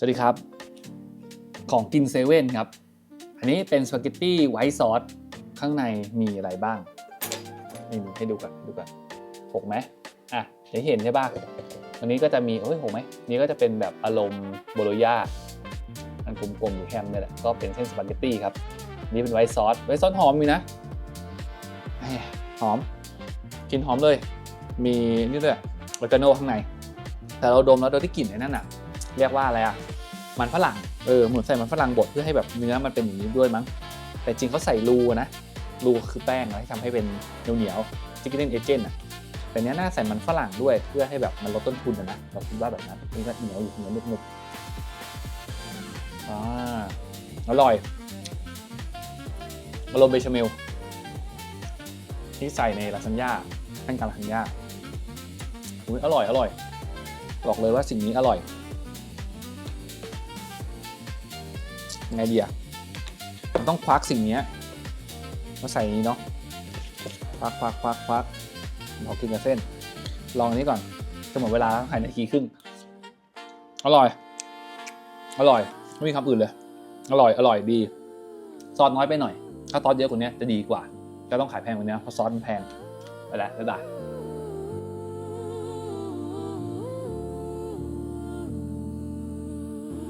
สวัสดีครับ ของกินเซเว่นครับ อันนี้เป็นสปาเกตตี้ไวท์ซอสข้างในมีอะไรบ้างนี่ให้ดูกันดูกันหกไหมอะเดี๋ยวเห็นใช่ป่ะอันนี้ก็จะมีเฮ้ยหกไหมนี่ก็จะเป็นแบบอารมณ์โบโลญาอันกลมๆอยู่แฮมเนี่ยแหละก็เป็นเส้นสปาเกตตี้ครับนี่เป็นไวท์ซอสไวท์ซอสหอมมีนะหอมกลินหอมเลย มีนี่ด้วยออร์แกโนข้างใน แต่เราดมแล้วโดยที่กลิ่นไอ้นั่นอะ เรียกว่าอะไรอะ มันฝรั่ง เออ เหมือนใส่มันฝรั่งบดเพื่อให้แบบเนื้อมันเป็นอย่างนี้ด้วยมั้ง แต่จริงเขาใส่รูนะ รูคือแป้งแล้วที่ทำให้เป็นเหนียวๆจิกเกนเอเจนต์อะแต่เนี้ยน่าใส่มันฝรั่งด้วยเพื่อให้แบบมันลดต้นทุนอะนะเราคิดว่าแบบนั้นนี่ก็เหนียวอยู่เหนียวหนุบๆอ่าอร่อยอารมณ์เบชาเมลที่ใส่ในลาซานญ่าแป้งกาลาซานญ่าอุ๊ยอร่อยอร่อย บอกเลยว่าสิ่งนี้อร่อย ไงดีอะมันต้องควักสิ่งนี้มาใส่นี้เนาะควักควักควักควักพอกินกับเส้น ลองอันนี้ก่อนจะหมดเวลาแล้วภายในนาทีครึ่ง อร่อย อร่อย ไม่มีคำอื่นเลย อร่อย อร่อยดี ซอสน้อยไปหน่อย ถ้าซอสเยอะกว่านี้จะดีกว่าก็ต้องขายแพงกว่านี้เพราะซอสมันแพง ไปแล้วบ๊ายบาย